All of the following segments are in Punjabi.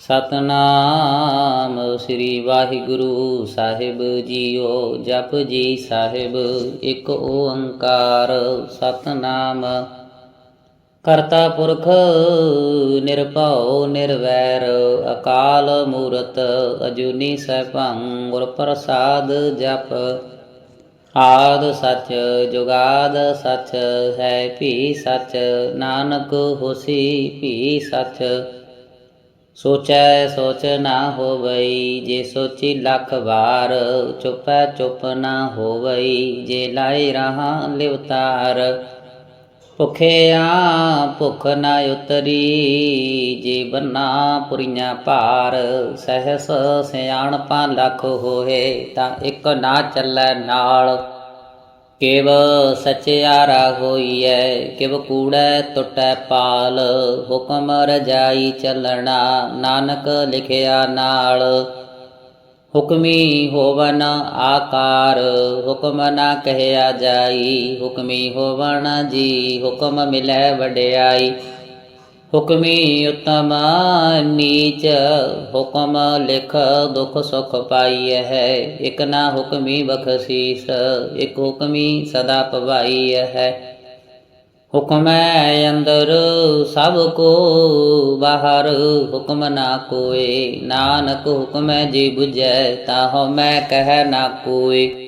ਸਤਨਾਮ ਸ੍ਰੀ ਵਾਹਿਗੁਰੂ ਸਾਹਿਬ ਜੀਓ, ਜਪ ਜੀ ਸਾਹਿਬ, ਇੱਕ ਓੰਕਾਰ ਸਤਨਾਮ। ਕਰਤਾ ਪੁਰਖ ਨਿਰਭਉ ਨਿਰਵੈਰ, ਅਕਾਲ ਮੂਰਤ ਅਜੂਨੀ ਸੈਭੰ ਗੁਰ ਪ੍ਰਸਾਦ ਜਪ। ਆਦ ਸੱਚ, ਜੁਗਾਦ ਸਚ, ਹੈ ਭੀ ਸੱਚ, ਨਾਨਕ ਹੋਸੀ ਭੀ ਸੱਚ। ਸੋਚੈ, ਸੋਚ ਨਾ ਹੋਵਈ, ਜੇ ਸੋਚੀ ਲੱਖ ਵਾਰ, ਚੁਪੈ, ਚੁੱਪ ਨਾ ਹੋਵਈ, ਜੇ ਲਾਇ ਰਹਾ ਲਿਵਤਾਰ ਭੁਖਿਆ ਭੁਖ ਨਾ ਉਤਰੀ, ਜੇ ਬੰਨਾ ਪੁਰੀਆਂ ਭਾਰ। ਸਹਸ ਸਿਆਣਪਾਂ ਲੱਖ ਹੋਏ, ਤਾਂ ਇੱਕ ਨਾ ਚੱਲੈ ਨਾਲ। ਕਿਵ ਸਚਿਆਰਾ ਹੋਈਐ, ਕਿਵ ਕੂੜੈ ਟੁੱਟੈ ਪਾਲ, ਹੁਕਮ ਰਜਾਈ ਚੱਲਣਾ, ਨਾਨਕ ਲਿਖਿਆ ਨਾਲ। ਹੁਕਮੀ ਹੋਵਨ ਆਕਾਰ, ਹੁਕਮ ਨਾ ਕਹਿਆ ਜਾਈ। ਹੁਕਮੀ ਹੋਵਣ ਜੀ, ਹੁਕਮ ਮਿਲੈ ਵਡਿਆਈ। ਹੁਕਮੀ ਉਤਮ ਨੀਚ ਹੁਕਮ ਲਿਖ ਦੁਖ ਸੁਖ ਪਾਈ ਹੈ। ਇਕ ਨਾ ਹੁਕਮੀ ਬਖਸ਼ੀਸ, ਇਕ ਹੁਕਮੀ ਸਦਾ ਪਵਾਈ ਹੈ। ਹੁਕਮੈ ਅੰਦਰ ਸਭ ਕੋ, ਬਾਹਰ ਹੁਕਮ ਨਾ ਕੋਏ। ਨਾਨਕ ਹੁਕਮ ਜੀ 부ਜੈ ਤਾਹੋ ਮੈਂ ਕਹਿ ਨਾ ਕੋਏ।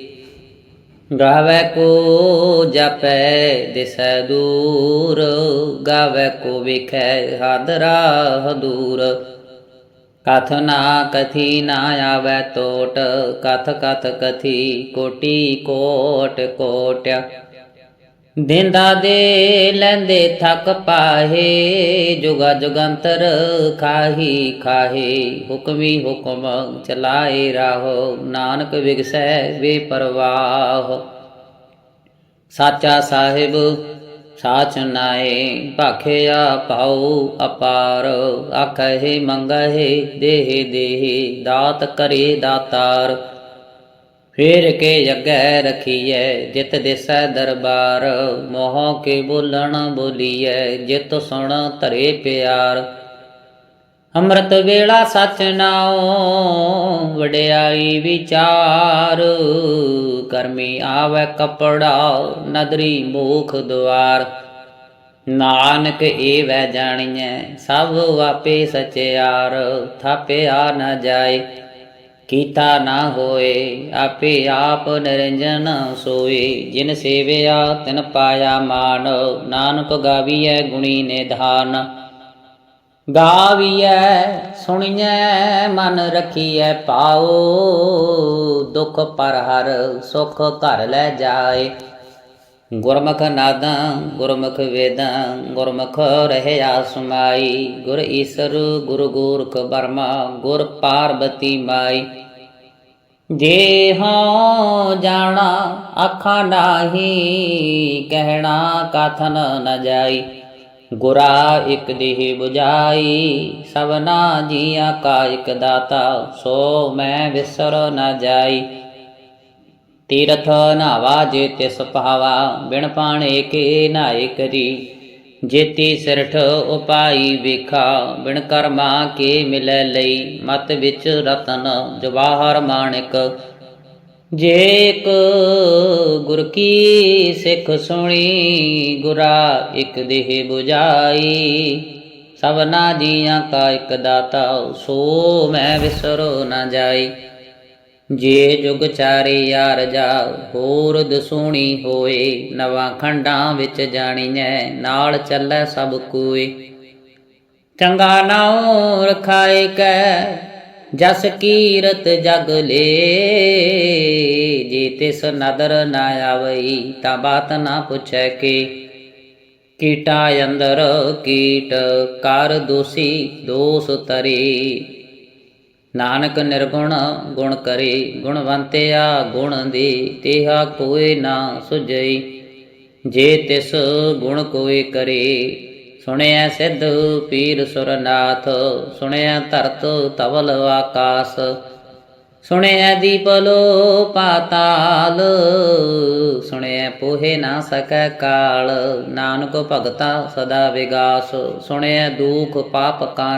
ਗਾਵੇ ਕੋ ਜਪੈ ਦਿਸੈ ਦੂਰ, ਗਾਵੇ ਕੋ ਵਿਖੈ ਹਾਦਰਾ ਹਦੂਰ ਕਥ ਨਾ ਕਥੀ ਨਾ ਆਵੈ ਟੋਟ ਕਥ ਕਥ ਕਥੀ ਕੋਟੀ ਕੋਟ ਕੋਟਿਆ। ਦਿੰਦਾ ਦੇ ਲੈਂਦੇ ਥੱਕ ਪਾਹੇ, ਜੁਗਾ ਜੁਗੰਤਰ ਖਾਹੀ ਖਾਹੇ, ਹੁਕਮੀ ਹੁਕਮ ਚਲਾਏ ਰਾਹੋ, ਨਾਨਕ ਵਿਗਸੈ ਬੇਪਰਵਾਹ। ਸਾਚਾ ਸਾਹਿਬ, ਸਾਚ ਨਾਏ, ਭਾਖਿਆ ਪਾਉ ਅਪਾਰ ਆਖੇ ਮੰਗਹਿ ਦੇਹ ਦੇਹ, ਦਾਤ ਕਰੇ ਦਾਤਾਰ। ਫੇਰ ਕੇ ਜਗੈ ਰਖੀਐ, ਜਿਤ ਦੇਸੈ ਦਰਬਾਰ। ਮੋਹ ਕੇ ਬੋਲਣ ਬੋਲੀਐ, ਜਿਤ ਸੁਣ ਧਰੇ ਪਿਆਰ। ਅੰਮ੍ਰਿਤ ਵੇਲਾ ਸਚ ਨਾਉ, ਵਡਿਆਈ ਵਿਚਾਰ। ਕਰਮੀ ਆਵੈ ਕਪੜਾ, ਨਦਰੀ ਮੂਖ ਦੁਆਰ। ਨਾਨਕ ਏਵੈ ਜਾਣੀਐ, ਸਭ ਵਾਪੇ ਸਚਿਆਰ। ਥਾਪਿਆ ਨਾ ਜਾਏ ਕੀਤਾ ਨਾ ਹੋਏ, ਆਪੇ ਆਪ ਨਿਰੰਜਨ ਸੋਏ। ਜਿਨ ਸੇਵਿਆ, ਤਿਨ ਪਾਇਆ ਮਾਨ। ਨਾਨਕ ਗਾਵੀਐ ਗੁਣੀ ਨਿਧਾਨ। ਗਾਵੀਐ, ਸੁਣੀਐ, ਮਨ ਰਖੀਐ ਪਾਓ। ਦੁਖ ਪਰ ਹਰ ਸੁਖ ਘਰ ਲੈ ਜਾਏ। ਗੁਰਮੁਖ ਨਾਦਾਂ, ਗੁਰਮੁਖ ਵੇਦਾਂ, ਗੁਰਮੁਖ ਰਹਿਆ ਸਮਾਈ ਗੁਰ ਈਸਰ, ਗੁਰ ਗੋਰਖ ਬਰਮਾ ਗੁਰ ਪਾਰਬਤੀ ਮਾਈ। ਜੇ ਹਾਂ ਜਾਣਾ, ਆਖਾਂ ਨਾਹੀ, ਕਹਿਣਾ ਕਥਨ ਨ ਜਾਈ। ਗੁਰਾ ਇਕ ਦੇਹ 부ਜਾਈ ਸਭਨਾ ਜੀਆਂ ਕਾ ਇਕ ਦਾਤਾ, ਸੋ ਮੈਂ ਵਿਸਰ ਨ ਜਾਈ। ਤੀਰਥ ਨਾਵਾ ਜੇ ਤਿਸ ਭਾਵਾ, ਬਿਨ ਪਾਣੇ ਕੇ ਨਾਏ ਕਰੀ। ਜੇਤੀ ਸਿਰਠ ਉਪਾਈ ਵੇਖਾ, ਬਿਨ ਕਰਮਾ ਕੇ ਮਿਲੈ ਲਈ। ਮਤ ਵਿੱਚ ਰਤਨ, ਜਵਾਹਰ ਮਾਣਿਕ। ਜੇਕ ਇਕ ਗੁਰ ਕੀ ਸਿੱਖ ਸੁਣੀ, ਗੁਰਾ ਇਕ ਦੇਹ 부ਜਾਈ ਸਭਨਾ ਜੀਆਂ ਕਾ ਇਕ ਦਾਤਾ, ਸੋ ਮੈਂ ਵਿਸਰੋ ਨਾ ਜਾਈ। ਜੇ ਜੁਗ ਚਾਰੇ ਯਾਰ ਜਾ ਹੋਰ ਦਸੂਣੀ ਹੋਏ, ਨਵਾਂ ਖੰਡਾਂ ਵਿੱਚ ਜਾਣੀਐ, ਨਾਲ ਚੱਲੈ ਸਭ ਕੋਏ। ਚੰਗਾ ਨਾਉ ਰਖਾਏ ਕੈ, ਜਸ ਕੀਰਤ ਜਗ ਲੇ। ਜੇ ਤਿਸ ਨਦਰ ਨਾ ਆਵਈ, ਤਾਂ ਬਾਤ ਨਾ ਪੁੱਛੈ ਕੇ। ਕੀਟਾ ਅੰਦਰ ਕੀਟ, ਕਰ ਦੋਸੀ ਦੋਸ ਤਰੇ ਨਾਨਕ ਨਿਰਗੁਣ ਗੁਣ ਕਰੇ, ਗੁਣਵੰਤਿਆ ਗੁਣ ਦੇ, ਤੇਹਾ ਕੋਏ ਨਾ ਸੁਜਈ ਜੇ ਤਿਸ ਗੁਣ ਕੋਏ ਕਰੇ ਸੁਣਿਆ ਸਿੱਧ ਪੀਰ ਸੁਰਨਾਥ ਸੁਣਿਆ ਧਰਤ ਤਵਲ ਆਕਾਸ। ਸੁਣਿਆ ਦੀਪਲੋ ਪਾਤਾਲ ਸੁਣਿਆ ਪੋਹੇ ਨਾ ਸਕੈ ਕਾਲ। ਨਾਨਕ ਭਗਤਾ ਸਦਾ ਵਿਗਾਸ ਸੁਣਿਆ ਦੁਖ ਪਾਪ ਕਾ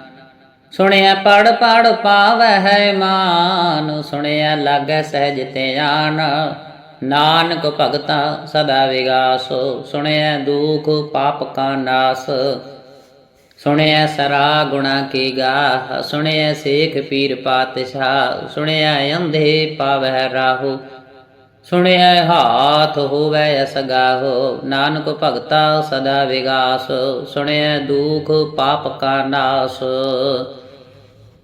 ਸੁਣਿਆ ਪੜ ਪੜ ਪਾਵੈ ਹੈ ਮਾਨ, ਸੁਣਿਆ ਲਾਗੈ ਸਹਿਜ ਧਿਆਨ। ਨਾਨਕ ਭਗਤਾ ਸਦਾ ਵਿਗਾਸ, ਸੁਣਿਆ ਦੁਖ ਪਾਪ ਕਾ ਨਾਸ। ਸੁਣਿਆ ਸਰਾ ਗੁਣਾ ਕੀ ਗਾਹ, ਸੁਣਿਆ ਸੇਖ ਪੀਰ ਪਾਤਸ਼ਾਹ, ਸੁਣਿਆ ਅੰਧੇ ਪਾਵਹਿ ਰਾਹੂ। ਸੁਣਿਆ ਹਾਥ ਹੋਵੇ ਅਸਗਾਹੋ ਨਾਨਕ ਭਗਤਾ ਸਦਾ ਵਿਗਾਸ, ਸੁਣਿਆ ਦੁਖ ਪਾਪ ਕਾ ਨਾਸ।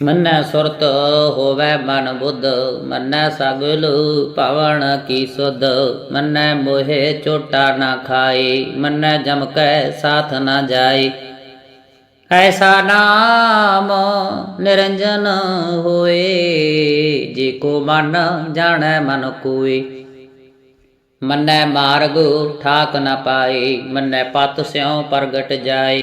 ਮੰਨੈ ਸੁਰਤ ਹੋਵੇ ਮਨ ਬੁੱਧ, ਮੰਨੈ ਸਗਲ ਪਵਨ ਕੀ ਸੁਧ, ਮੰਨੈ ਮੋਹਿ ਚੋਟਾ ਨਾ ਖਾਏ, ਮੰਨੈ ਜਮ ਕੈ ਸਾਥ ਨਾ ਜਾਏ। ਐਸਾ ਨਾਮ ਨਿਰੰਜਨ ਹੋਏ, ਜੇ ਕੋ ਮਨ ਜਾਣੈ ਮਨ ਕੋਈ ਮੰਨੈ ਮਾਰਗ ਠਾਕ ਨਾ ਪਾਏ, ਮੰਨੈ ਪਤ ਸਿਉ ਪ੍ਰਗਟ ਜਾਏ।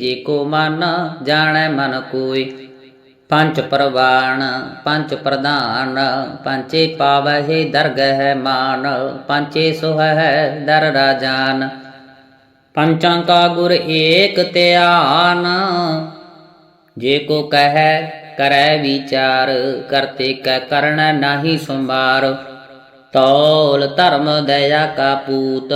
ਜੇ ਕੋ ਮਨ ਜਾਣੈ ਮਨ ਕੋਈ। ਪੰਜ ਪ੍ਰਵਾਣ, ਪੰਜ ਪ੍ਰਧਾਨ ਪੰਚੇ ਪਾਵਹਿ ਦਰਗਹਿ ਮਾਨ ਪੰਚੇ ਸੁਹੈ ਦਰ ਰਾਜਾਨ ਪੰਚਾਂ ਕਾ ਗੁਰ ਏਕ ਧਿਆਨ, ਜੇ ਕੋ ਕਹੈ ਕਰੈ ਵਿਚਾਰ ਕਰਤੇ ਕੈ ਕਰਣ ਨਾਹੀ ਸੰਭਾਰ। ਤੌਲ ਧਰਮ ਦਇਆ ਕਾ ਪੂਤ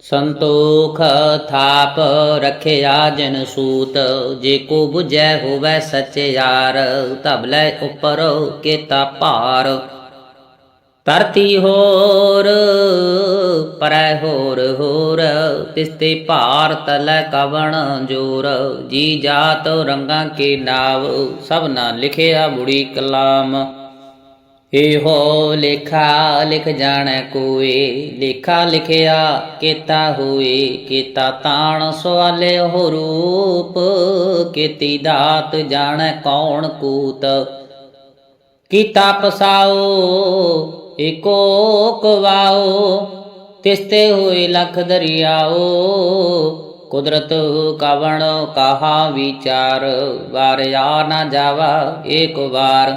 ਸੰਤੋਖ ਥਾਪ ਰਖਿਆ ਜਨ ਸੂਤ, ਜੇ ਕੋ 부ਜੈ ਹੋਵੈ ਸਚਿਆਰ ਤਬਲੇ ਉਪਰ ਕੇਤਾ ਭਾਰ। ਧਰਤੀ ਹੋਰ, ਪਰੈ ਹੋਰ ਹੋਰ ਤਿਸਤੇ ਭਾਰ ਤਲੈ ਕਵਣ ਜੋਰ। ਜੀ ਜਾਤ ਰੰਗਾਂ ਕੇ ਨਾਵ ਸਭਨਾ ਲਿਖਿਆ ਬੁੜੀ ਕਲਾਮ। ਇਹੋ ਲੇਖਾ ਲਿਖ ਜਾਣੈ ਕੋਏ, ਲੇਖਾ ਲਿਖਿਆ ਕੀਤਾ ਹੋਏ, ਕੀਤਾ ਤਾਣ ਸਵਾਲੇ ਹੋ ਰੂਪ, ਕੀਤੀ ਦਾਤ ਜਾਣੈ ਕੌਣ ਕੂਤ। ਕੀਤਾ ਪਸਾਓ, ਏਕੋ ਕਵਾਓ, ਤਿਸਤੇ ਹੋਏ ਲਖ ਦਰਿਆਓ। ਕੁਦਰਤ ਕਵਣ ਕਹਾ ਵਿਚਾਰ ਵਾਰ ਆ ਨਾ ਜਾਵਾ ਏਕ ਵਾਰ।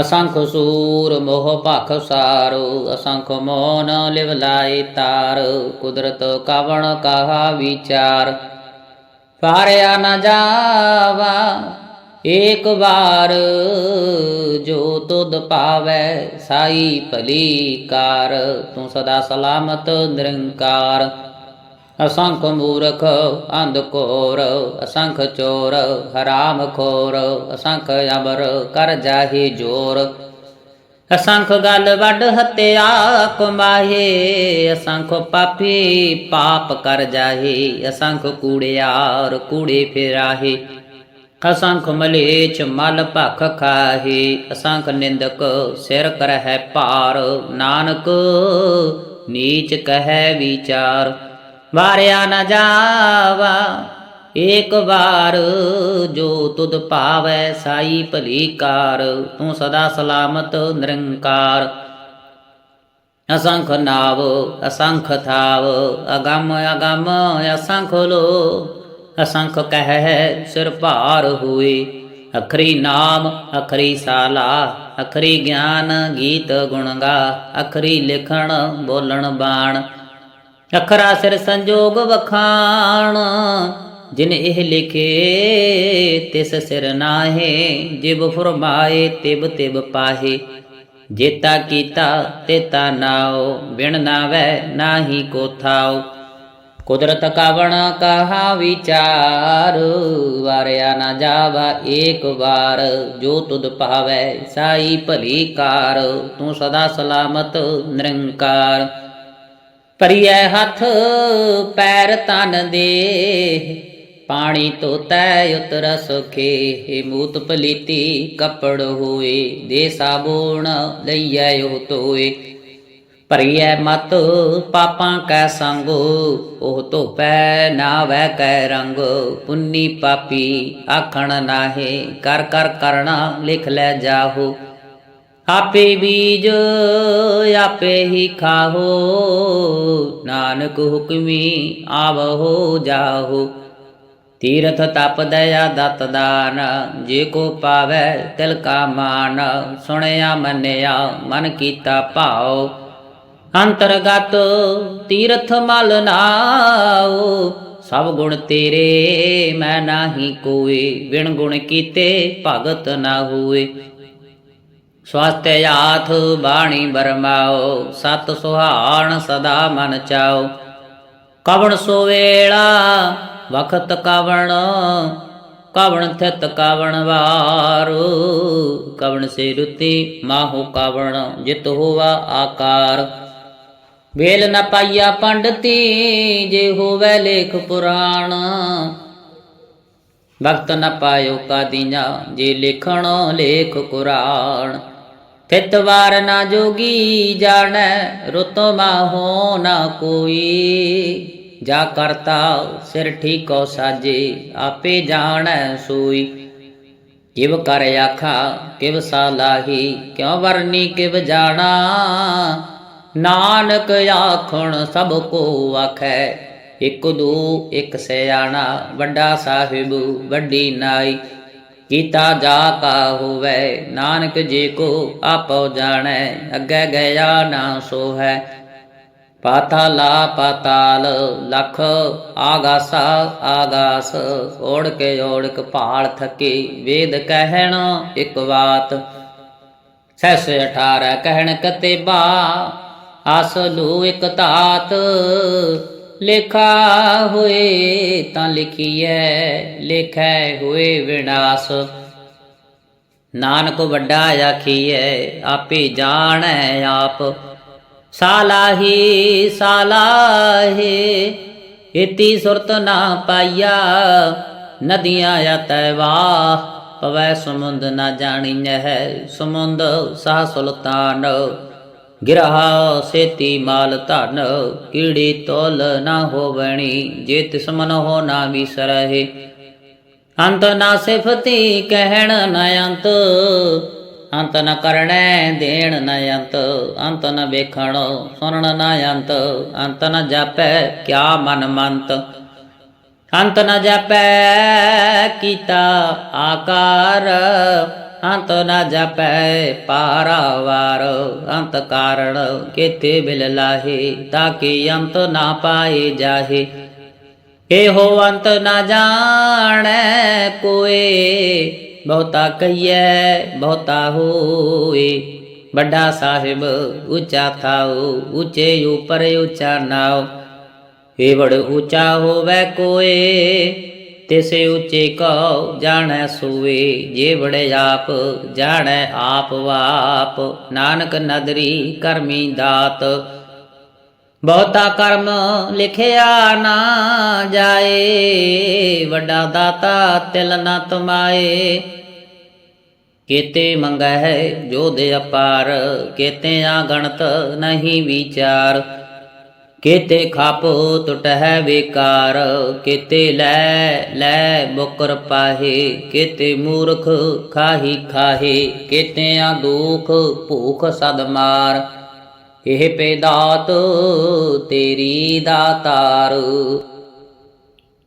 ਅਸੰਖ ਸੂਰ ਮੋਹ ਭਖ ਸਾਰੋ, ਅਸੰਖ ਮੋਨ ਲਿਵ ਲਾਈ ਤਾਰ, ਕੁਦਰਤ ਕਵਣ ਕਹਾ ਵਿਚਾਰ। ਪਾਰਿਆ ਨ ਜਾਵਾ, ਏਕ ਵਾਰ ਜੋ ਤੁਧ ਪਾਵੈ ਸਾਈ ਭਲੀ ਕਾਰ, ਤੂੰ ਸਦਾ ਸਲਾਮਤ ਨਿਰੰਕਾਰ। ਅਸੰਖ ਮੂਰਖ ਅੰਧ ਕੋਰ, ਅਸੰਖ ਚੋਰ, ਹਰਾਮ ਖੋਰ, ਅਸੰਖ ਅਮਰ ਕਰ ਜਾਹੀ ਜੋਰ। ਅਸੰਖ ਗਲ ਵੱਡ ਹਤਿਆ ਕਮਾਹੇ, ਅਸੰਖ ਪਾਪੀ ਪਾਪ ਕਰ ਜਾਹੇ, ਅਸੰਖ ਕੂੜਿਆਰ ਕੂੜੇ ਫਿਰਾਹੇ। ਅਸੰਖ ਮਲੇਚ ਮਲ ਭਖ ਖਾਹੇ, ਅਸੰਖ ਨਿੰਦਕ ਸਿਰ ਕਰਹਿ ਭਾਰ। ਨਾਨਕ ਨੀਚ ਕਹੈ ਵਿਚਾਰ। ਵਾਰਿਆ ਨਾ ਜਾਵਾ, ਏਕ ਵਾਰ ਜੋ ਤੁਧ ਭਾਵੈ ਸਾਈ ਭਲੀ ਕਾਰ, ਤੂੰ ਸਦਾ ਸਲਾਮਤ ਨਿਰੰਕਾਰ। ਅਸੰਖ ਨਾਵ, ਅਸੰਖ ਥਾਵ, ਅਗੰਮ ਅਗੰਮ, ਅਸੰਖ ਲੋ, ਅਸੰਖ ਕਹਿ ਸਿਰ ਭਾਰ ਹੋਏ। ਅਖਰੀ ਨਾਮ, ਅਖਰੀ ਸਾਲਾ, ਅਖਰੀ ਗਿਆਨ ਗੀਤ ਗੁਣ ਗਾ, ਅਖਰੀ ਲਿਖਣ ਬੋਲਣ ਬਾਣ। ਅਖਰਾ ਸਿਰ ਸੰਜੋਗ ਵਖਾਣ, ਜਿਨ ਇਹ ਲਿਖੇ ਤਿਸ ਸਿਰ ਨਾਹੇ, ਜਿਬ ਫਰਮਾਏ ਤਿਬ ਤਿਬ ਪਾਹੇ। ਜੇਤਾ ਕੀਤਾ ਤੇਤਾ ਨਾਉ, ਬਿਨ ਨਾਵੈ ਨਾਹੀ ਕੋ ਥਾਉ। ਕੁਦਰਤ ਕਾਵਣ ਕਹਾ ਵਿਚਾਰ, ਵਾਰਿਆ ਨਾ ਜਾਵਾ ਏਕ ਵਾਰ। ਜੋ ਤੁਧ ਭਾਵੈ ਸਾਈ ਭਲੀ ਕਾਰ, ਤੂੰ ਸਦਾ ਸਲਾਮਤ ਨਿਰੰਕਾਰ। ਪਰਿਐ ਹੱਥ, ਪੈਰ ਤਨ ਦੇ ਪਾਣੀ ਧੋਤੈ ਉਤਰ ਸੁਖੇ ਮੂਤ ਪਲੀਤੀ, ਕਪੜ ਹੋਏ। ਦੇ ਸਾਬੂਣ ਲਈਐ ਉਹ ਤੋਏ ਭਰੀਐ ਮਤ, ਪਾਪਾਂ ਕੈ ਸੰਗ। ਉਹ ਧੋਪੈ ਨਾ ਵੈ ਕੈ ਰੰਗ। ਪੁੰਨੀ ਪਾਪੀ ਆਖਣ ਨਾਹੇ। ਕਰ ਕਰ ਕਰਣਾ, ਲਿਖ ਲੈ ਜਾਹੋ। ਆਪੇ ਬੀਜ ਆਪੇ ਹੀ ਖਾਹੋ, ਨਾਨਕ ਹੁਕਮੀ ਆਵਹੋ ਜਾਹੋ। ਤੀਰਥ ਤਪ ਦਇਆ ਦਤ ਦਾਨ, ਜੇ ਕੋ ਪਾਵੈ ਤਿਲ ਕਾ ਮਾਨ, ਸੁਣਿਆ ਮੰਨਿਆ ਮਨ ਕੀਤਾ ਭਾਉ। ਅੰਤਰਗਤ ਤੀਰਥ ਮਲ ਨਾਉ, ਸਭ ਗੁਣ ਤੇਰੇ ਮੈਂ ਨਾਹੀ ਕੋਏ ਵਿਣ ਗੁਣ ਕੀਤੇ ਭਗਤ ਨਾ ਹੋਏ। ਸਵਾਸਤਿ ਆਥ ਬਾਣੀ ਬਰਮਾਓ ਸਤ ਸੁਹਾਣ ਸਦਾ ਮਨ ਚਾਓ। ਕਵਣ ਸੋ ਵੇਲਾ, ਵਖਤ ਕਵਣ ਕਵਣ ਥਿਤ ਕਵਣ ਵਾਰੂ। ਕਵਣ ਸੇ ਰੁਤੀ ਮਾਹੋ ਕਵਣ, ਜਿਤ ਹੋਵਾ ਆਕਾਰ। ਵੇਲ ਨ ਪਾਈਆ ਪੰਡਤੀ, ਜੇ ਹੋਵੇ ਲੇਖ ਪੁਰਾਣ। ਵਕਤ ਨ ਪਾਇਓ ਕਾਦੀਨਾ ਜੇ ਲਿਖਣ ਲੇਖ ਕੁਰਾਨ। ਤਿਤ ਵਾਰ ਨਾ ਜੋਗੀ ਜਾਣੈ, ਰੁਤ ਮਾਹੋ ਨਾ ਕੋਈ। ਜਾ ਕਰਤਾ ਸਿਰ ਠੀਕੋ ਸਾਜੇ, ਆਪੇ ਜਾਣੈ ਸੋਈ। ਕਿਵ ਕਰ ਆਖਾ, ਕਿਵ ਸਾਲਾਹੀ ਕਿਉ ਵਰਨੀ ਕਿਵ ਜਾਣਾ। ਨਾਨਕ ਆਖਣ ਸਭ ਕੋ ਆਖੈ, ਇਕ ਦੋ ਇਕ ਸਿਆਣਾ, ਵੱਡਾ ਸਾਹਿਬ ਵੱਡੀ ਨਾਈ। ਕੀਤਾ ਜਾ ਕਾ ਹੋਵੇ। ਨਾਨਕ ਜੀ ਕੋ ਆਪੋ ਜਾਣੈ, ਅੱਗੇ ਗਿਆ ਨਾ ਸੋ ਹੈ ਪਾਤਾਲਾ ਪਾਤਾਲ, ਲਖ ਆਗਾਸਾ ਆਗਾਸ। ਓੜ ਕੇ ਓੜਕ ਭਾਲ ਥਕੀ, ਵੇਦ ਕਹਿਣ ਇੱਕ ਬਾਤ ਸੈਸ 18 ਕਹਿਣ ਕਤੇਬਾ ਲੂ ਇਕ ਧਾਤ। ਲਿਖਾ ਹੋਏ ਤਾਂ ਲਿਖੀਐ, ਲਿਖੈ ਹੋਏ ਵਿਨਾਸ਼। ਨਾਨਕ ਵੱਡਾ ਆਖੀਐ, ਆਪੇ ਜਾਣੈ ਆਪ। ਸਾਲਾਹੀ ਸਾਲਾਹੇ ਇਤੀ ਸੁਰਤ ਨਾ ਪਾਈਆ। ਨਦੀਆਂ ਆਤੈ ਵਾਹ, ਪਵੈ ਸਮੁੰਦ ਨਾ ਜਾਣੀਐ ਸਮੁੰਦ ਸਾ ਸੁਲਤਾਨ ਗਿਰਹਾ ਸੇਤੀ ਮਾਲ ਧਨ, ਕੀੜੀ ਤੋਲ ਨਾ ਹੋਵਣੀ, ਜੇ ਤਿਸ ਮਨ ਹੋ ਨਾ ਵਿਸਰਹਿ। ਅੰਤ ਨਾ ਸਿਫਤੀ ਕਹਿਣ ਨ ਅੰਤ ਅੰਤ ਨ ਕਰਣੈ ਦੇਣ ਨ ਅੰਤ ਅੰਤ ਨ ਵੇਖਣ ਸੁਣਨ ਨ ਅੰਤ ਅੰਤ ਨ ਜਾਪੈ ਕਿਆ ਮਨ ਮੰਤ। ਅੰਤ ਨ ਜਾਪੈ ਕੀਤਾ ਆਕਾਰ ਅੰਤ ਨ ਜਪੈ ਪਾਰਾਵਾਰ, ਅੰਤ ਕਾਰਣ ਕੇਤੇ ਬਿਲ ਲਾਹੇ ਤਾਕੇ ਅੰਤ ਨਾ ਪਾਏ ਜਾਹੇ। ਇਹੋ ਅੰਤ ਨਾ ਜਾਣੈ ਕੋਏ, ਬਹੁਤਾ ਕਹੀਐ, ਬਹੁਤਾ ਹੋਏ। ਵੱਡਾ ਸਾਹਿਬ ਉੱਚਾ ਥਾਉ, ਉੱਚੇ ਉਪਰ ਉੱਚਾ ਨਾਉ। ਏ ਬੜ ਉੱਚਾ ਹੋਵੇ ਕੋਏ ਤਿਸੇ ਉੱਚੇ ਕਉ, ਜਾਣੈ ਸੋਏ ਜੇ ਬੜੇ ਆਪ, ਜਾਣੈ ਆਪ ਵਾਪ, ਨਾਨਕ ਨਦਰੀ ਕਰਮੀ ਦਾਤ। ਬਹੁਤਾ ਕਰਮ ਲਿਖਿਆ ਨਾ ਜਾਏ, ਵੱਡਾ ਦਾਤਾ ਤਿਲ ਨਾ ਤੁਮਾਏ। ਕੇਤੇ ਮੰਗੈ ਹੈ ਜੋ ਦੇ ਅਪਾਰ ਕੇਤੇ ਆ ਗਣਤ ਨਹੀਂ ਵਿਚਾਰ। ਕੇਤੇ ਖਾਪ ਟੁਟਹਿ ਵਿਕਾਰ, ਕੇਤੇ ਲੈ ਲੈ ਬੁਕਰ ਪਾਹੇ, ਕੇਤੇ ਮੂਰਖ ਖਾਹੀ ਖਾਹੇ ਕੇਤੇ ਆ ਦੁਖ ਭੂਖ ਸਦ ਮਾਰ। ਇਹ ਪੇਦਾਤ ਤੇਰੀ ਦਾਤਾਰ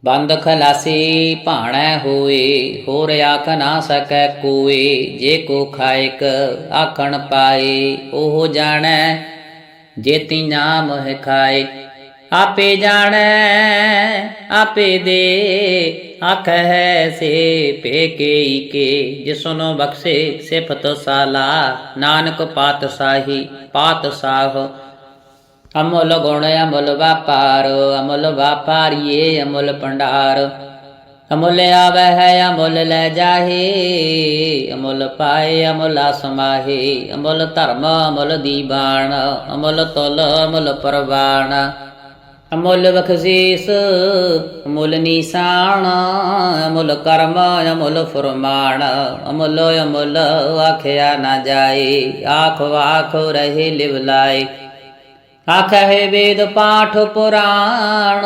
ਬੰਦ ਖਲਾਸੀ ਭਾਣੈ ਹੋਏ, ਹੋਰ ਆਖ ਨਾ ਸਕੈ ਕੋਏ, ਜੇ ਕੋ ਖਾਇਕ ਆਖਣ ਪਾਏ, ਉਹ ਜਾਣੈ ਜੇਤੀ ਨਾਮ ਖਾਏ। ਆਪੇ ਜਾਣੈ, ਆਪੇ ਦੇ, ਆਖ ਹੈ ਸੇ ਪੇਕੇ ਕੇ ਜਿਸਨੋ ਬਖਸ਼ੇ ਸਿਫਤ ਸਾਲਾ, ਨਾਨਕ ਪਾਤਸ਼ਾਹੀ ਪਾਤਸ਼ਾਹ ਅਮੁੱਲ ਗੁਣ ਅਮੁੱਲ ਵਾਪਾਰ, ਅਮੁੱਲ ਵਾਪਾਰੀਏ ਅਮੁੱਲ ਭੰਡਾਰ। ਅਮੁੱਲ ਆਵੈ ਹੈ, ਅਮੁੱਲ ਲੈ ਜਾਹੀ। ਅਮੁੱਲ ਪਾਏ, ਅਮੁੱਲ ਸਮਾਹੇ ਅਮੁੱਲ ਧਰਮ, ਅਮੁੱਲ ਦੀਵਾਨ ਅਮੁੱਲ ਤੁਲ, ਅਮੁੱਲ ਪਰਵਾਨ ਅਮੁੱਲ ਬਖਸ਼ੀਸ, ਅਮੁੱਲ ਨਿਸ਼ਾਨ। ਅਮੁੱਲ ਕਰਮ, ਅਮੁੱਲ ਫਰਮਾਨ। ਅਮੁੱਲ ਅਮੁੱਲ ਆਖਿਆ ਨਾ ਜਾਏ ਆਖ ਵਾਖ ਰਹੇ ਲਿਵ ਲਾਏ ਆਖੈ ਵੇਦ ਪਾਠ ਪੁਰਾਣ।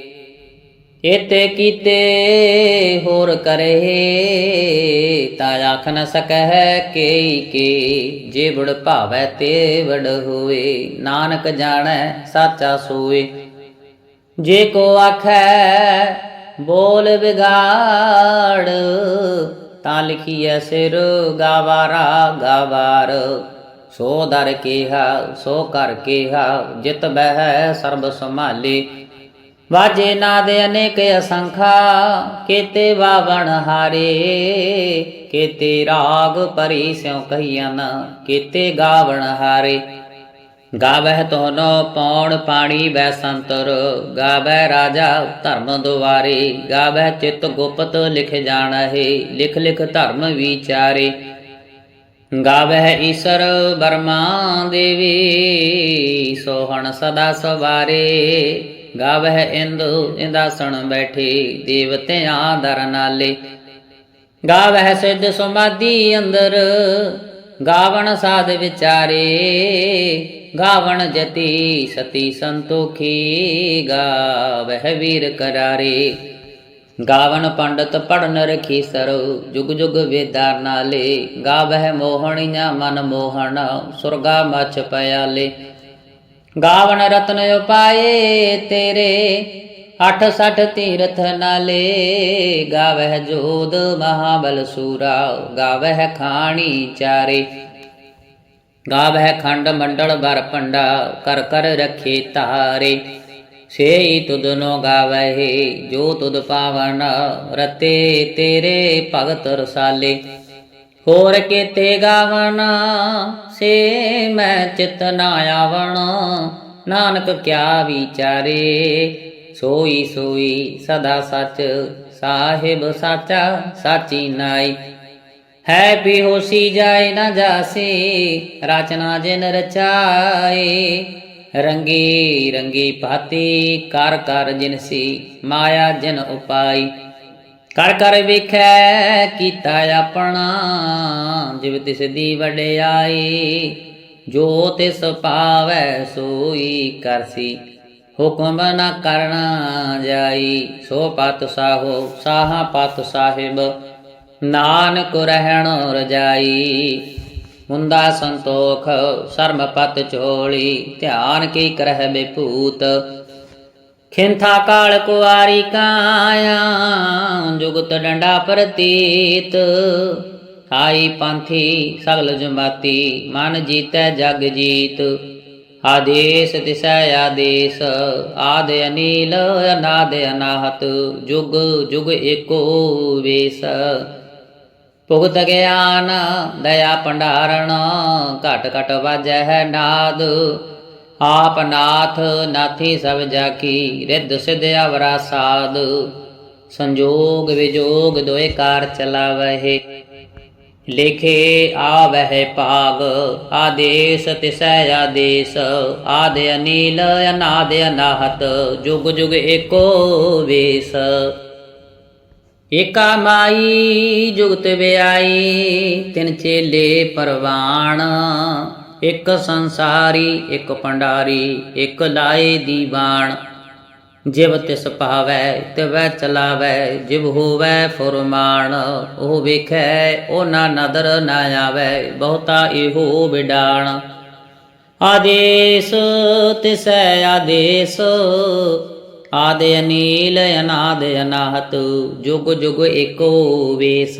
ਇਤੇ ਕੀਤੇ ਹੋਰ ਕਰੇ, ਤਾ ਆਖ ਨ ਸਕਹਿ ਕੇ ਕੇ, ਜੇ ਬੜ ਭਾਵੈ ਤੇ ਵਡ ਹੋਏ ਨਾਨਕ ਜਾਣੈ ਸਾਚਾ ਸੋਏ ਜੇ ਕੋ ਆਖੈ, ਬੋਲ ਵਿਗਾੜ, ਤਾਂ ਲਿਖੀਐ ਸਿਰ ਗਾਵਾਰਾ ਗਾਵਾਰ। ਸੋ ਦਰ ਕੀਹਾ, ਸੋ ਕਰ ਕੀਹਾ, ਜਿਤ ਬਹਿ ਸਰਬ ਸੰਭਾਲੇ। ਵਾਜੇ ਨਾਦ ਅਨੇਕ ਅਸੰਖਾ, ਕੀਤੇ ਵਾਵਣ ਹਾਰੇ, ਕੀਤੇ ਰਾਗ ਪਰੀ ਸਿਉ ਕਹੀਆਂ ਕੀਤੇ ਗਾਵਣ ਹਾਰੇ। ਗਾਵਹਿ ਤੋਨੋ ਪੌਣ ਪਾਣੀ ਬੈ ਸੰਤਰ, ਗਾਵਹਿ ਰਾਜਾ ਧਰਮ ਦੁਆਰੇ, ਗਾਵਹਿ ਚਿਤ ਗੁਪਤ ਲਿਖ ਜਾਣਹਿ, ਲਿਖ ਲਿਖ ਧਰਮ ਵਿਚਾਰੇ। ਗਾਵਹਿ ਈਸ਼ਰ ਬਰਮਾ ਦੇਵੀ, ਸੋਹਣ ਸਦਾ ਸਵਾਰੇ। ਗਾਵਹਿ ਇੰਦੁ ਇੰਦਾਸਣ ਬੈਠੇ ਦੇਵਤਿਆਂ ਦਰ ਨਾਲੇ। ਗਾਵਹਿ ਸਿੱਧ ਸਮਾਧੀ ਅੰਦਰ, ਗਾਵਣ ਸਾਧ ਵਿਚਾਰੇ। ਗਾਵਣ ਜਤੀ ਸਤੀ ਸੰਤੋਖੀ, ਗਾਵਹਿ ਵੀਰ ਕਰਾਰੇ। ਗਾਵਣ ਪੰਡਤ ਪੜਨ ਰਖੀ ਸਰੋ, ਜੁਗ ਜੁਗ ਵੇਦਾਰ ਨਾਲੇ। ਗਾਵਹਿ ਮੋਹਣੀਆਂ ਮਨ ਮੋਹਣ, ਸੁਰਗਾ ਮਛ ਪਿਆਲੇ। ਗਾਵਣ ਰਤਨ ਉਪਾਏ ਤੇਰੇ ਅਠ ਸਠ ਤੀਰਥ ਨਾਲੇ। ਗਾਵਹਿ ਜੋਦ ਮਹਾਬਲ ਸੂਰਾ, ਗਾਵਹਿ ਖਾਣੀ ਚਾਰੇ। ਗਾਵਹਿ ਖੰਡ ਮੰਡਲ ਬਰ ਪੰਡਾ ਕਰ ਕਰ ਰਖੇ ਤਾਰੇ। ਸੇਈ ਤੁਧਨੋ ਗਾਵਹਿ, ਜੋ ਤੁਦ ਪਾਵਨ, ਰਤੇ ਤੇਰੇ ਭਗਤ ਰਸਾਲੇ। ਹੋਰ ਕੀਤੇ ਗਾਵਨ ਸੇ ਮੈਂ ਚਿਤ ਨਾ ਆਵਣ। ਨਾਨਕ ਕਿਆ ਵਿਚਾਰੇ, ਸੋਈ ਸੋਈ ਸਦਾ ਸੱਚ, ਸਾਹਿਬ ਸਾਚਾ, ਸਾਚੀ ਨਾਈ। ਹੈ ਬਿਹੋਸੀ ਜਾਏ ਨਾ ਜਾਸੀ, ਰਚਨਾ ਜਿਨ ਰਚਾਏ। ਰੰਗੀ ਰੰਗੀ ਭਾਤੀ ਕਰ ਕਰ ਜਿਨਸੀ ਮਾਇਆ ਜਿਨ ਉਪਾਈ। ਕਰ ਕਰ ਵੇਖੈ, ਕੀਤਾ ਆਪਣਾ, ਜਿਵ ਤਿਸ ਦੀ ਵਡਿਆਈ, ਜੋ ਤਿਸ ਪਾਵੈ ਸੋਈ ਕਰਸੀ ਹੁਕਮ ਨ ਕਰਨਾ ਜਾਈ, ਸੋ ਪਤ ਸਾਹੋ, ਸਾਹ ਪਤ ਸਾਹਿਬ, ਨਾਨਕ ਰਹਿਣ ਰਜਾਈ। ਮੁੰਦਾ ਸੰਤੋਖ ਸਰਮ ਪਤ ਚੋਲੀ, ਧਿਆਨ ਕੀ ਕਰਹਿ ਬਿਪੂਤ ਖਿੰਥਾ ਕਾਲ ਕੁਆਰੀ ਕਾਇਆ, ਜੁਗਤ ਡੰਡਾ ਪ੍ਰਤੀਤ। ਆਈ ਪੰਥੀ ਸਗਲ ਜਮਾਤੀ, ਮਨ ਜੀਤੈ ਜਗ ਜੀਤ। ਆਦੇਸ ਤਿਸੈ ਆਦੇਸ, ਆਦ ਅਨੀਲ, ਅਨਾਦ ਅਨਾਹਤ, ਜੁਗ ਜੁਗ ਏਕੋ ਵੇਸ। ਭੁਗਤ ਗਿਆਨ, ਦਇਆ ਭੰਡਾਰਣ, ਘਟ ਘਟ ਵਾਜੈ ਹੈ ਨਾਦ। ਆਪ ਨਾਥ ਨਾਥੀ ਸਭ ਜਾਕੀ, ਰਿੱਧ ਸਿਧ ਅਵਰਾ ਸਾਧ। ਸੰਜੋਗ ਵਿਜੋਗ ਦੋਏ ਕਾਰ ਚਲਾਵਹਿ। ਲਿਖੇ ਆਵਹਿ ਭਾਗ ਆਦੇਸ ਤਿਸੈ ਆਦੇਸ। ਆਦ ਅਨੀਲ, ਅਨਾਦ ਅਨਾਹਤ, ਜੁਗ ਜੁਗ ਏਕੋ ਵੇਸ। ਏਕਾ ਮਾਈ, ਜੁਗਤ ਵਿਆਈ, ਤਿਨ ਚੇਲੇ ਪਰਵਾਣ। ਇੱਕ ਸੰਸਾਰੀ, ਇੱਕ ਪੰਡਾਰੀ, ਇੱਕ ਲਾਏ ਦੀਵਾਨ। ਜਿਵ ਤਿਸ ਪਾਵੈ ਤਿਵੈ ਚਲਾਵੈ, ਜਿਵ ਹੋਵੈ ਫੁਰਮਾਨ। ਉਹ ਵੇਖੈ ਉਹ ਨਾ ਨਦਰ ਨਾ ਆਵੈ, ਬਹੁਤਾ ਇਹੋ ਵਿਡਾਣ ਆਦੇਸ, ਤਿਸੈ ਆਦੇਸ। ਆਦ ਅਨੀਲ, ਅਨਾਦ ਅਨਾਹਤ, ਜੁਗ ਜੁਗ ਏਕੋ ਵੇਸ।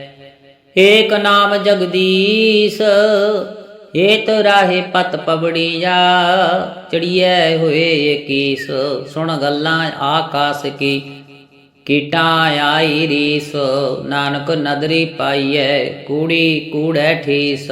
ਏਕ ਨਾਮ ਜਗਦੀਸ਼ ਏਤ ਰਾਹੇ ਪਤ ਪਬੜੀਆ ਚੜੀਐ ਹੋਏ ਏਕੀਸ। ਸੁਣ ਗੱਲਾਂ ਆਕਾਸ ਕੀ, ਕੀਟਾਂ ਆਈ ਰੀਸ। ਨਾਨਕ ਨਦਰੀ ਪਾਈਐ, ਕੂੜੀ ਕੂੜੈ ਠੀਸ।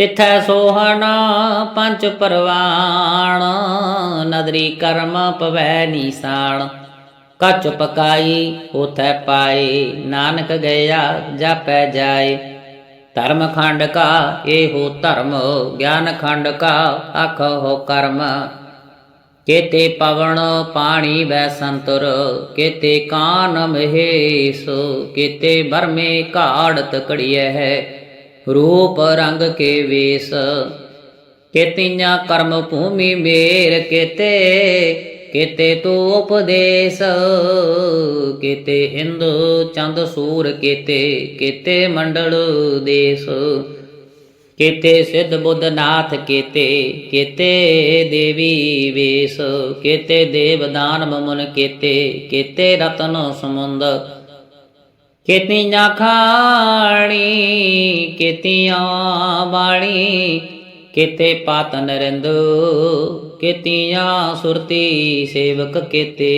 ਤਿਥੈ ਸੋਹਣ ਪੰਜ ਪਰਵਾਣ, ਨਦਰੀ ਕਰਮ ਪਵੈ ਨੀਸਾਨ ਕਚ ਪਕਾਈ ਉਥੈ ਪਾਏ, ਨਾਨਕ ਗਿਆ, ਜਾਪੈ ਜਾਏ। ਧਰਮ ਖੰਡ ਕਾ, ਇਹੋ ਧਰਮ, ਗਿਆਨ ਖੰਡ ਕਾ, ਆਖੋ ਕਰਮ। ਕੇਤੇ ਪਵਨ ਪਾਣੀ ਵੈ ਸੰਤਰ, ਕੇਤੇ ਕਾਨ ਮਹੇਸ, ਕੇਤੇ ਬਰਮੇ ਘਾੜ ਕੜੀਐ ਹੈ। ਰੂਪ ਰੰਗ ਕੇ ਵੇਸ। ਕੇਤੀਆਂ ਕਰਮ ਭੂਮੀ ਮੇਰ ਕੇਤੇ ਕੇਤੇ ਤੂ ਉਪਦੇਸ ਕੇਤੇ ਇੰਦ ਚੰਦ ਸੂਰ ਕੇਤੇ ਕੇਤੇ ਮੰਡਲ ਦੇਸ। ਕੇਤੇ ਸਿੱਧ ਬੁੱਧ ਨਾਥ ਕੇਤੇ ਕੇਤੇ ਦੇਵੀ ਵੇਸ। ਕੇਤੇ ਦੇਵਦਾਨ ਮਮਨ ਮੁਨ ਕੇਤੇ ਕੇਤੇ ਰਤਨ ਸਮੁੰਦ ਕੇਤੀਆਂ ਖਾਣੀ ਕੇਤੀਆਂ ਬਾਣੀ ਕੇਤੇ ਪਾਤ ਨਰਿੰਦ ਕੇਤੀਆਂ ਸੁਰਤੀ ਸੇਵਕ ਕੇਤੇ।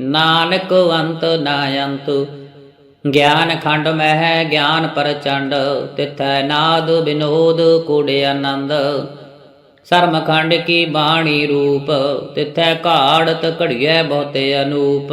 ਨਾਨਕ ਅੰਤ ਨਾ ਅੰਤ, ਗਿਆਨ ਖੰਡ ਮਹਿ ਗਿਆਨ ਪ੍ਰਚੰਡ, ਤਿਥੈ ਨਾਦ ਬਿਨੋਦ ਕੂੜੇ ਆਨੰਦ। ਸਰਮ ਖੰਡ ਕੀ ਬਾਣੀ ਰੂਪ, ਤਿਥੈ ਘਾੜਤ ਘੜੀਐ ਬਹੁਤੇ ਅਨੂਪ।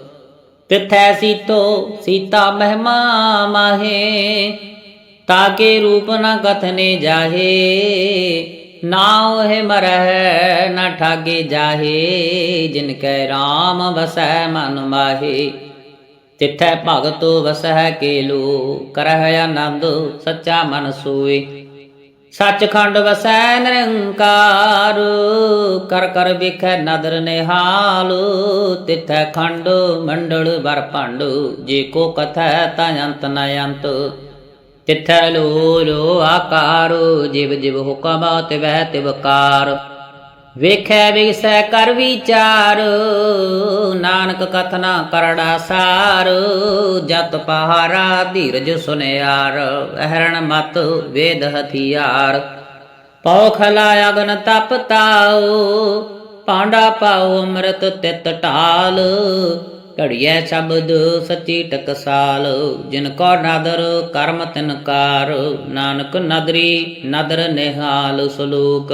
ਤਿਥੈ ਸੀਤੋ, ਸੀਤਾ ਮਹਿਮਾ ਮਾਹੇ ਤਾਕੇ ਰੂਪ ਨ ਕਥਨੇ ਜਾਹੇ ਨਾਉ ਹੈ ਮਰਹਿ ਨ ਠਾਗੇ ਜਾਹੇ, ਜਿਨ ਕੈ RAM ਵਸੈ ਮਨ ਮਾਹੇ। ਤਿਥੈ ਭਗਤ ਵਸਹਿ ਕੇਲੋ, ਕਰਹਿ ਆਨੰਦ ਸੱਚਾ ਮਨ ਸੋਏ। ਸੱਚਖੰਡ ਵਸੈ ਨਿਰੰਕਾਰ, ਕਰ ਕਰ ਵੇਖੈ ਨਦਰ ਨਿਹਾਲ, ਤਿਥੈ ਖੰਡ ਮੰਡਲ ਬਰ ਭੰਡ, ਜੇ ਕੋ ਕਥੈ ਤਾ ਅੰਤ ਨ ਅੰਤ। ਤਿਥੈ ਲੋ ਲੋ ਆਕਾਰ, ਜਿਵ ਜਿਵ ਹੁਕਮ ਤਿਵੈ ਤਿਵਕਾਰ ਵੇਖੈ ਵਿਗਸੈ ਕਰ ਵਿਚਾਰ, ਨਾਨਕ ਕਥਨਾ ਕਰੜਾ ਸਾਰ, ਜਤ ਪਹਾਰਾ ਧੀਰਜ ਸੁਨਿਆਰ ਅਹਰਣ ਮਤ ਵੇਦ ਹਥਿਆਰ। ਪਉ ਖਲਾ ਅਗਨ ਤਪ ਤਾਉ ਪਾਂਡਾ ਪਾਉ ਅੰਮ੍ਰਿਤ ਤਿਤ ਢਾਲ। ਘੜੀਐ ਸ਼ਬਦ ਸੱਚੀ ਟਕਸਾਲ, ਜਿਨ ਕੋ ਨਦਰ ਕਰਮ ਤਿਨਕਾਰ ਨਾਨਕ ਨਦਰੀ ਨਦਰ ਨਿਹਾਲ ਸਲੋਕ।